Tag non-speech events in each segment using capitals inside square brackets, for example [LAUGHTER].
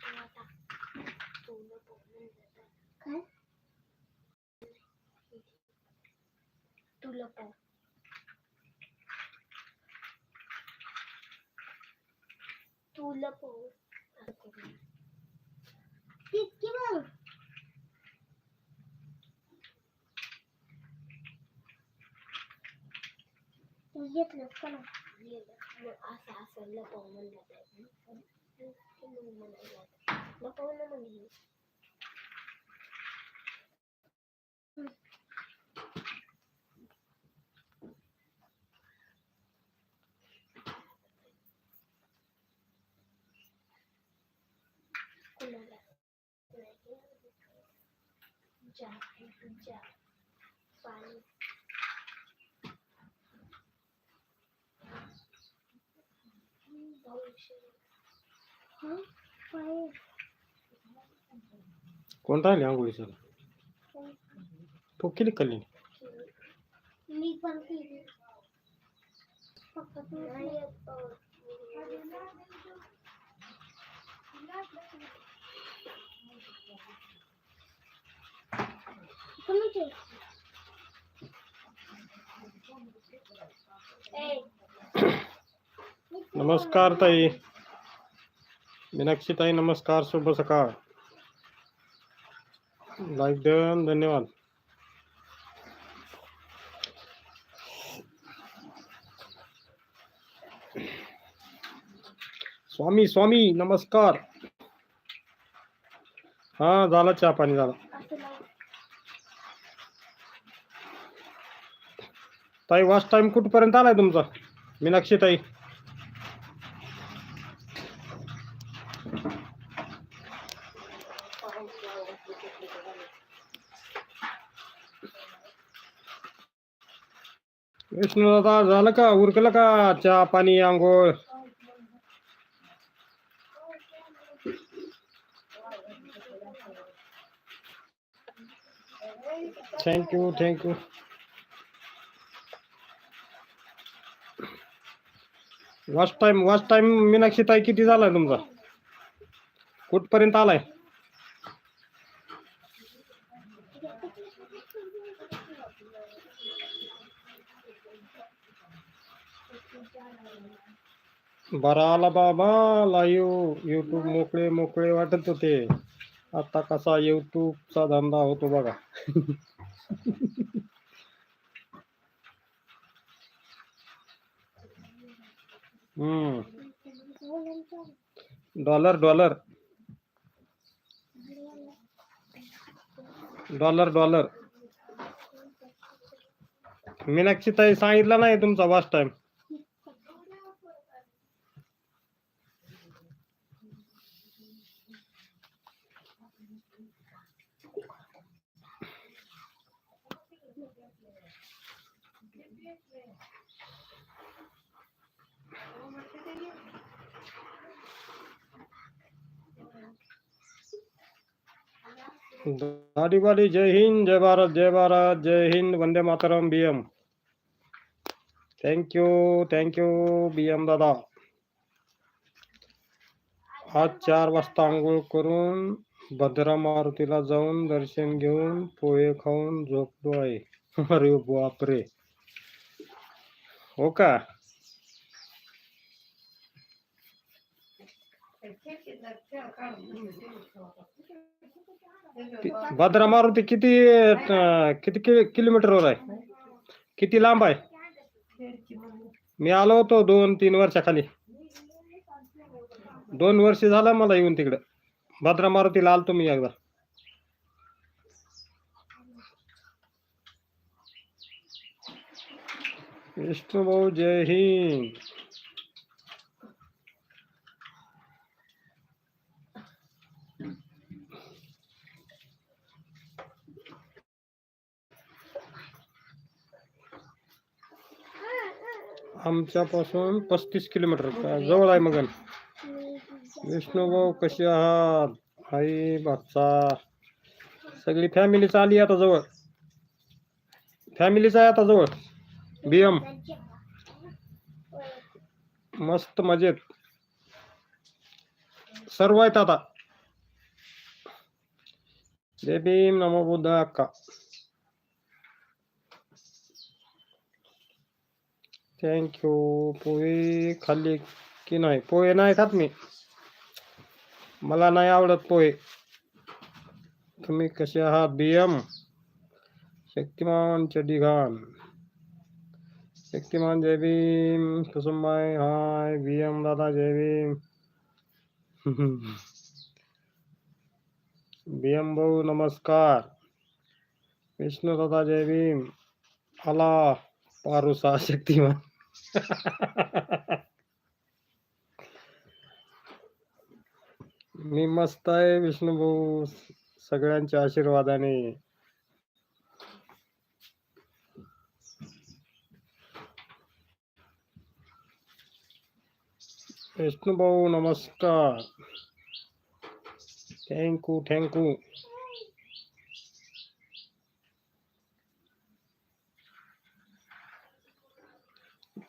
तुला आता तुला लपव म्हणलं तर. काय असं का असं असं लपव म्हणलं तर. मग म्हणायला लपव ना म्हणजे कौन था लिया गोली सर तो क्यों निकल मी नमस्कार ताई मीनाक्षीताई नमस्कार शुभ सकाळ. लाईक देऊन धन्यवाद. स्वामी स्वामी नमस्कार. हा झाला चहा पाणी झाला. ताई वाच टाइम कुठपर्यंत आलाय तुमचा? मीनाक्षी ताई विष्णू दादा झालं का? उरकलं का चहा पाणी आंघोळ? Thank you thank you watch time watch time Meenakshi ताई किती झालाय तुमचा? कुठपर्यंत आलाय? बरा आला बाबा लाईव्ह युट्यूब मोकळे मोकळे वाटत होते. आता कसा युट्यूबचा धंदा होतो बघा. हम्म. Dollar dollar. Dollar dollar. Meenakshi ताई सांगितलं नाही तुमचा वास्ट टाइम दाढी बाडी जय हिंद, जय भारत जय भारत, जय हिंद, वंदे Mataram BM thank you thank you BM दादा. आज चार वाजता आंघोळ करून भद्रा मारुतीला जाऊन दर्शन घेऊन पोहे खाऊन झोपलो आहे. अरे बापरे. हो का? भद्रा मारुती किती किती किलोमीटरवर आहे? किती लांब आहे? मी आलो होतो दोन तीन वर्षाखाली. दोन वर्ष झालं मला येऊन तिकडं. भद्रा मारुतीला आलतो मी एकदा. विष्णू भाऊ जय हिंद। आमच्यापासून पस्तीस किलोमीटर का जवळ आहे मगन. विष्णू कसे आहात? आई बाचा सगळी फॅमिलीच आली आता जवळ. फॅमिलीच आहे आता जवळ. बीएम मस्त मजेत। सर्व आहेत आता. जय भीम, नमो बुद्ध, अक्का. थँक्यू पोहे खाल्ली की नाही? पोहे नाही खात मी. मला नाही आवडत पोहे. तुम्ही कसे आहात? बियम. शक्तिमान चढीघाण शक्तिमान जय भीम। कुसुमबाई हाय। बियम दादा जय भीम। [LAUGHS] बियम भाऊ नमस्कार। विष्णू दादा जय भीम। आला पारुसा शक्तिमान। [LAUGHS] मी मस्त आहे विष्णू भाऊ सगळ्यांच्या आशीर्वादाने। विष्णुभाऊ नमस्कार थैंक यू थैंक यू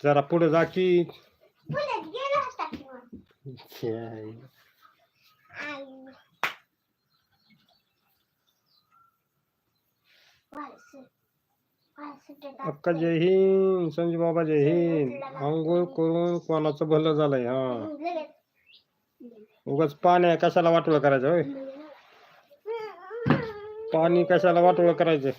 जरा पुढे जा की What is? अक्का जय हिंद संजू बाबा जय हिंद. आंघोळ करून कोणाचं भलं झालंय हा. उगाच पाण्या कशाला वाटोळ करायचं होय? पाणी कशाला वाटोळ करायचं?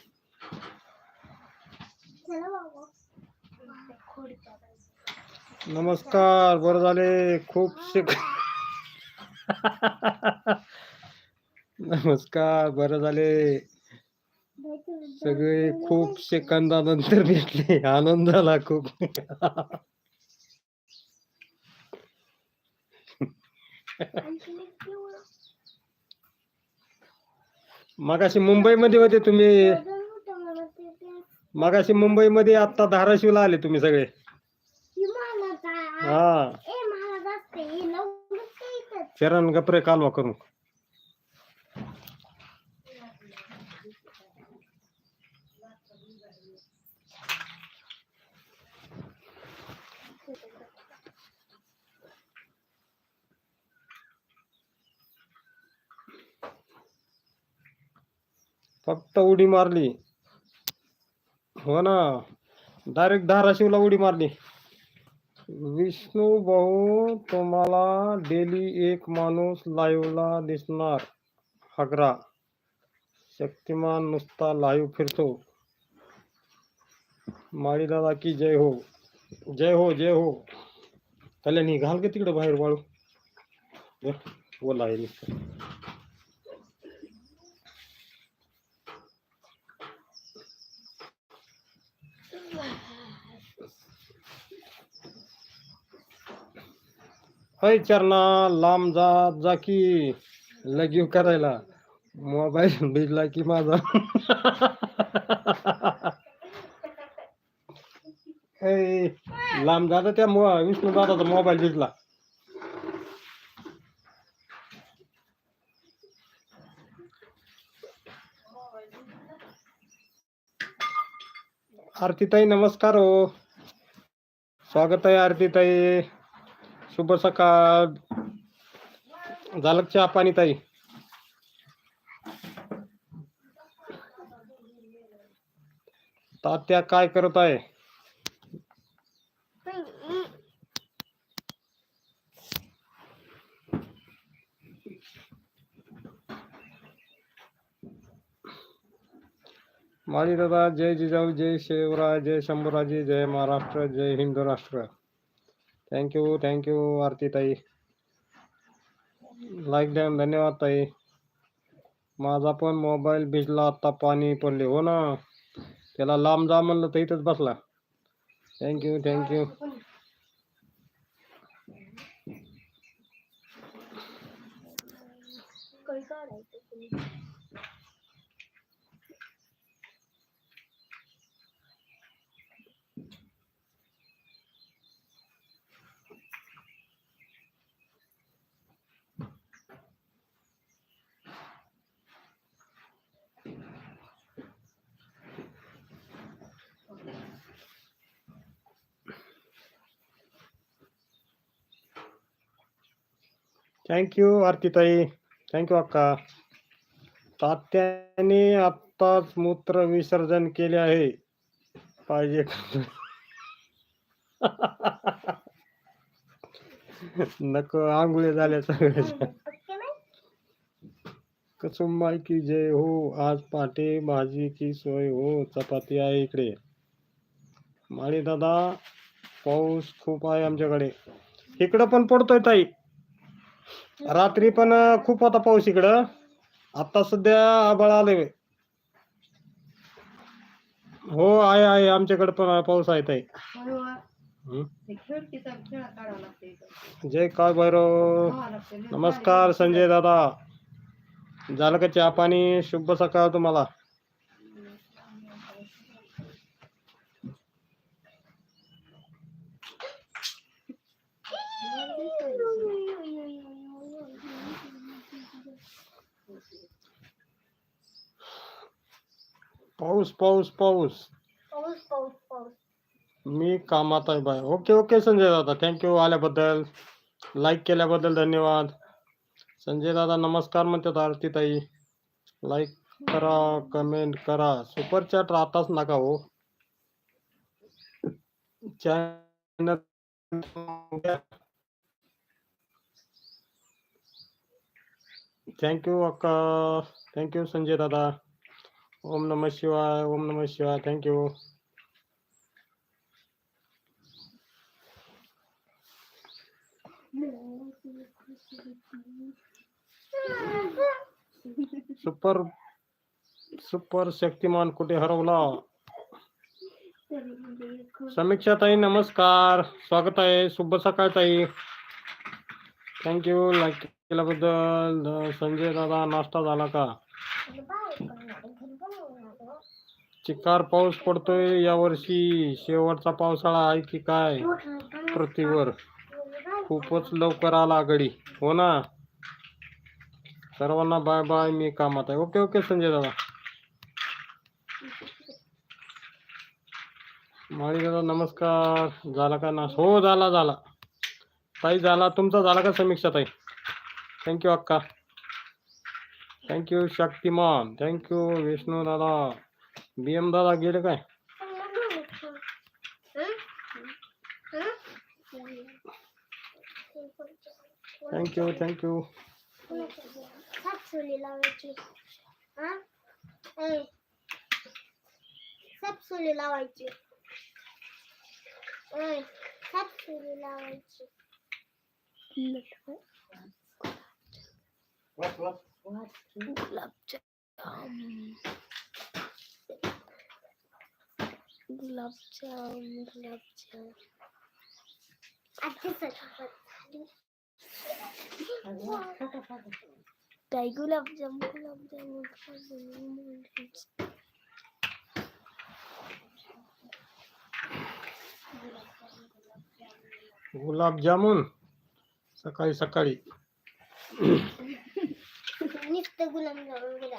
नमस्कार बरं झाले. खूप शिक [LAUGHS] नमस्कार बरं झाले. सगळे खूप सेकंदानंतर भेटले. आनंद झाला खूप. मगाशी मुंबईमध्ये होते तुम्ही. मगाशी मुंबईमध्ये आता धाराशिवला आले तुम्ही सगळे. हा. चरण गपरे कालवा करू. फक्त उडी मारली. हो ना. डायरेक्ट धाराशिवला उडी मारली. विष्णू भाऊ तुम्हाला डेली एक माणूस लाईव्हला दिसणार. हगरा. शक्तिमान नुसता लाईव्ह फिरतो. माळी दादा की जय हो. जय हो जय हो. कल्याणी घाल का तिकडे बाहेर वाळू हे, ओला आहे नुसतं. होय चरणा लांब जा जा की लगीव करायला. मोबाईल भिजला की माझा. लांब जा त्या विष्णू दादाचा मोबाईल भिजला. आरतीताई नमस्कार हो. स्वागत आहे आरतीताई. शुभ सकाळ झालं चहा पाणी ताई. तात्या काय करत आहे? माळी दादा जय जिजाऊ जय शिवराय जय शंभूराजी जय महाराष्ट्र जय हिंद राष्ट्र. थँक्यू थँक्यू आरती ताई लाईक द्या धन्यवाद ताई माझा पण मोबाईल भिजला आता पाणी पडले हो ना त्याला लांब जा म्हणलं तर इथंच बसला थँक्यू थँक्यू कळी थँक्यू आरती ताई थँक्यू अक्का. तात्याने आत्ताच मूत्र विसर्जन केले आहे. पाहिजे का? नको आंघोळी झाल्या सगळ्याच्या. कसुंबाई की जय हो आज पहाटे भाजीची सोय हो चपाती आहे इकडे. माळी दादा पाऊस खूप आहे आमच्याकडे. इकडं पण पडतोय ताई. रात्री पण खूप होता पाऊस इकडं. आता सध्या आबाळ आले हो आहे आहे. आमच्याकडे पण पाऊस आहे ताई. हं? जय काय भैरव. नमस्कार संजय दादा. झालं का चहा पाणी? शुभ सकाळ तुम्हाला. पाऊस पाऊस पाऊस पाऊस पाऊस पाऊस मी कामात आहे bye okay okay Sanjay dada. Thank thank you आल्याबद्दल. लाईक केल्याबद्दल धन्यवाद. संजय दादा नमस्कार म्हणतात आरती ताई लाईक करा कमेंट करा. सुपर चॅट राहताच नका हो. थँक्यू अक्का. थँक्यू संजय दादा. ओम नम शिवाय, ओम नम शिवाय थँक्यू सुपर सुपर शक्तिमान कुठे हरवला समीक्षा ताई नमस्कार स्वागत आहे शुभ सकाळ ताई थँक्यू लाईक केल्याबद्दल संजय दादा नाश्ता झाला का चिकार पाऊस पडतोय यावर्षी शेवटचा पावसाळा आहे की काय? पृथ्वीवर. खूपच लवकर आला आघाडी हो ना? सर्वांना बाय बाय मी कामात आहे. ओके ओके संजय दादा. माळी दादा नमस्कार. झाला का ना हो झाला झाला. ताई झाला. तुमचा झाला का समीक्षा ताई? थँक्यू अक्का. थँक्यू शक्तिमान थँक्यू विष्णू दादा बी एम दादा गेले काय थँक्यू थँक्यू सापसोली लावायची हा ए सापसोली लावायची गुलाब जामुन। गुलाब जामुन गुलाब जामुन ताई गुलाब जामुन गुलाब जामुन गुलाब जामुन सकाळी सकाळी।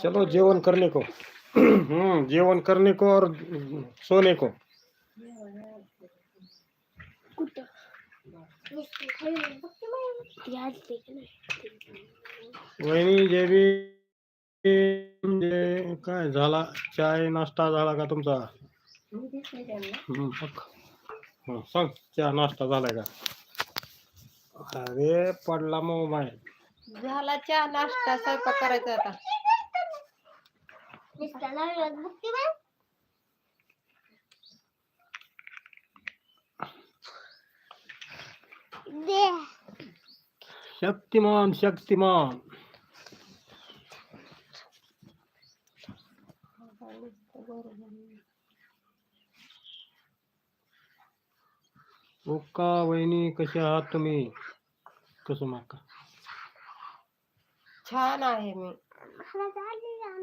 चलो जेवण करने को। [CLEARS THROAT] हम्म जेवण करने को और सोने को। वहिनी म्हणजे काय झाला चाय नाश्ता झाला का तुमचा? हम्म, बघ. हं, सांग चहा नाश्ता झालाय का? अरे पडला मोबाईल। झाला चहा, नाश्ता, स्वयंपाक करायचा आता शक्तिमान शक्तिमान. ओका वहिनी कशी आहात तुम्ही? कसं माका? छान आहे मी.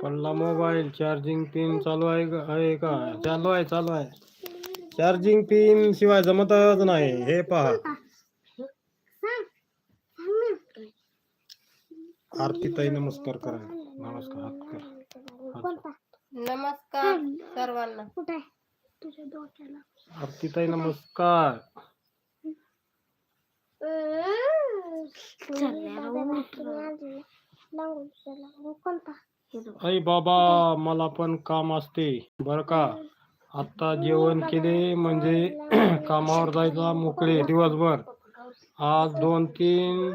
पडला मोबाईल चार्जिंग पिन चालू आहे का? आहे का? चालू आहे चालू आहे. चार्जिंग पिन शिवाय जमतच नाही. हे पहा. आरती ताई नमस्कार करा. नमस्कार हात कर. हात. नमस्कार सर्वांना. कुठे आहे? तुझ्या डोक्याला. आरती ताई नमस्कार चालल्या कोणता हिरवा आई बाबा मला पण काम असते. बर का? आता जेवण केले म्हणजे [CLEARS THROAT] [CLEARS THROAT] कामावर [CLEARS THROAT] जायचा मोकळे दिवसभर. आज दोन तीन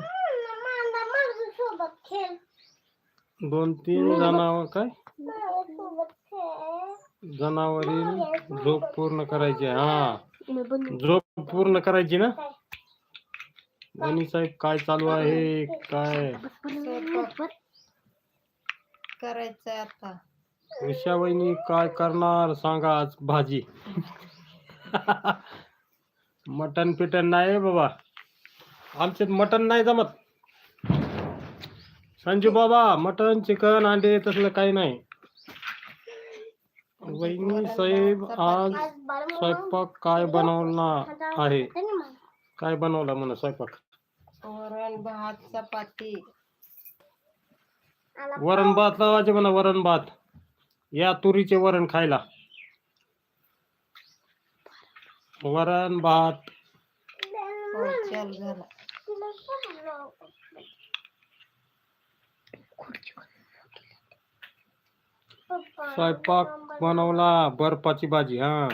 खेळ. दोन तीन जनावर काय? माझ्यासोबत खेळ. जनावरील झोप पूर्ण करायची हा. मी झोप पूर्ण करायची ना? वहिनी साहेब काय चालू आहे? काय? करायचंय आता. वहिनी काय करणार? सांगा आज भाजी. मटन पिटन नाही बाबा. आमच्यात मटन नाही जमत. संजू बाबा मटन चिकन अंडे तसलं काही नाही. वहिनी साहेब आज स्वयंपाक काय बनवला आहे? काय बनवला म्हणा स्वयंपाक? वरण भात चपाती. वरण भात लावायचे म्हणा वरण भात. या तुरीचे वरण खायला. वरण भात. हो चल झाला. स्वयंपाक बनवला बर्फाची भाजी हा.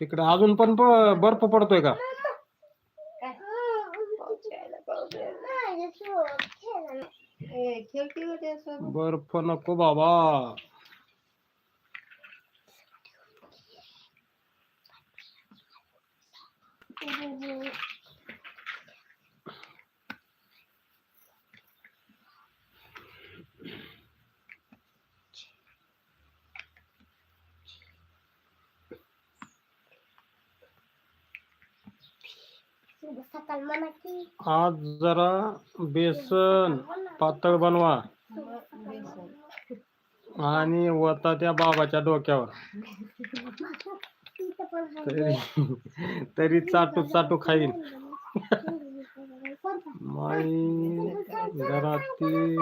तिकडे अजून पण बर्फ पडतोय का? बर्फ़ नको बाबा। सकाळ आज जरा बेसन पातळ बनवा. आणि वता त्या बाबाच्या डोक्यावर. तरी तरी चाटू चाटू खाईन. माई घरातील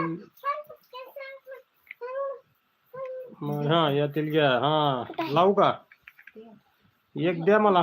मग हा यातील घ्या हा. लावू का? एक द्या मला.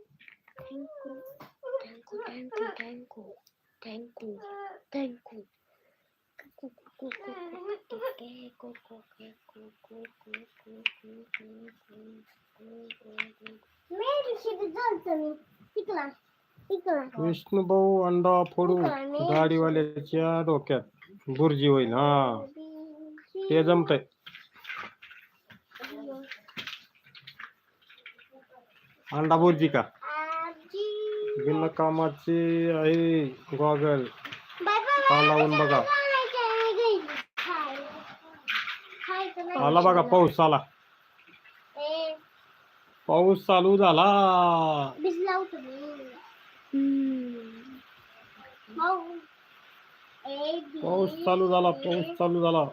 Thank you thank you thank you thank you thank you thank you Vishnubhau अंडा फोडू गाडीवाल्याच्या डोक्यात बुर्जी होईल हा ते जमतंय अंडा बुर्जी का बिना कामाचे आहे गॉगल हा लावून बघा. आला बघा पाऊस आला. पाऊस चालू झाला. पाऊस चालू झाला पाऊस चालू झाला.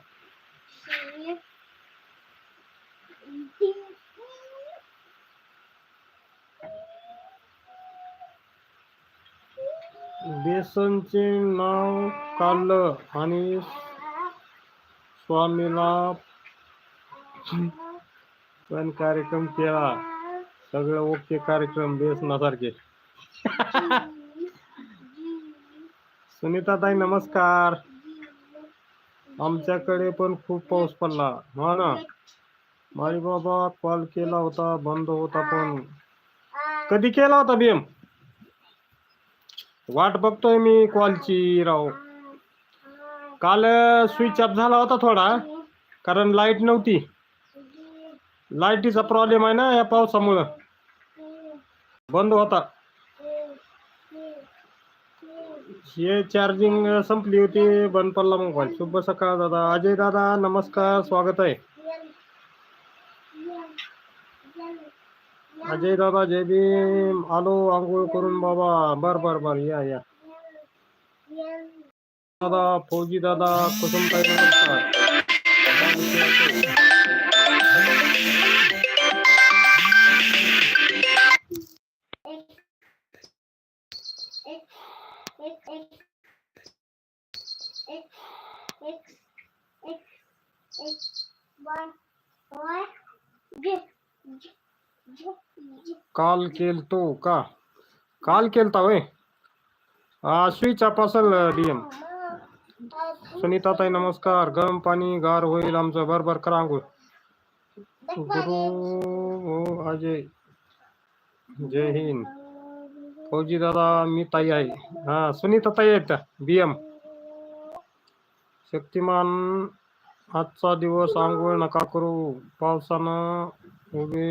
बेसनचे नाव काढलं आणि स्वामीला पण कार्यक्रम केला. सगळं ओके कार्यक्रम बेसनासारखे. सुनीता ताई नमस्कार. आमच्याकडे पण खूप पाऊस पडला. हा ना? माई बाबा कॉल केला होता बंद होता पण. कधी केला होता बीएम वाट बघतोय मी कॉलची राव. काल स्विच ऑफ झाला होता थोडा कारण लाइट नव्हती. लाईटीचा प्रॉब्लेम आहे ना या पावसामुळं. बंद होता. हे चार्जिंग संपली होती बंद पडला मग शुभ सकाळ दादा. अजय दादा नमस्कार स्वागत आहे. अजय दादा जय भीम आलो आंघोळ करून बाबा बर बर बर या या दादा फौजी दादा कुसुमताई नमस्कार काल केलतो का? काल केलता होय आश्वीचा पासल डीएम। सुनीताताई नमस्कार। गरम पाणी गार होईल आमचं बरोबर करा अंघोळ गुरु अजय जय हिंद। फौजी दादा मी ताई आहे. हा सुनीता ताई आहेत बीएम शक्तिमान आजचा दिवस आंघोळ नका करू. पावसानं उभे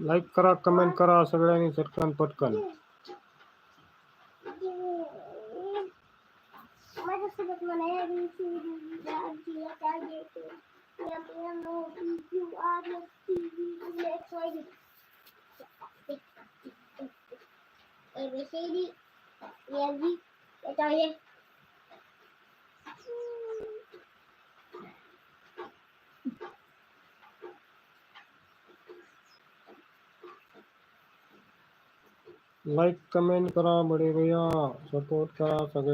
लाईक करा कमेंट करा सगळ्यांनी सरकन पटकन. लाइक कमेंट करा बडे भैया। सपोर्ट करा सग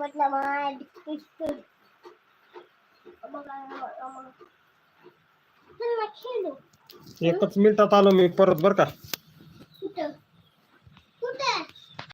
मतलब मिनट मिनिटात आलो मी परत बर का। कुठं कुठं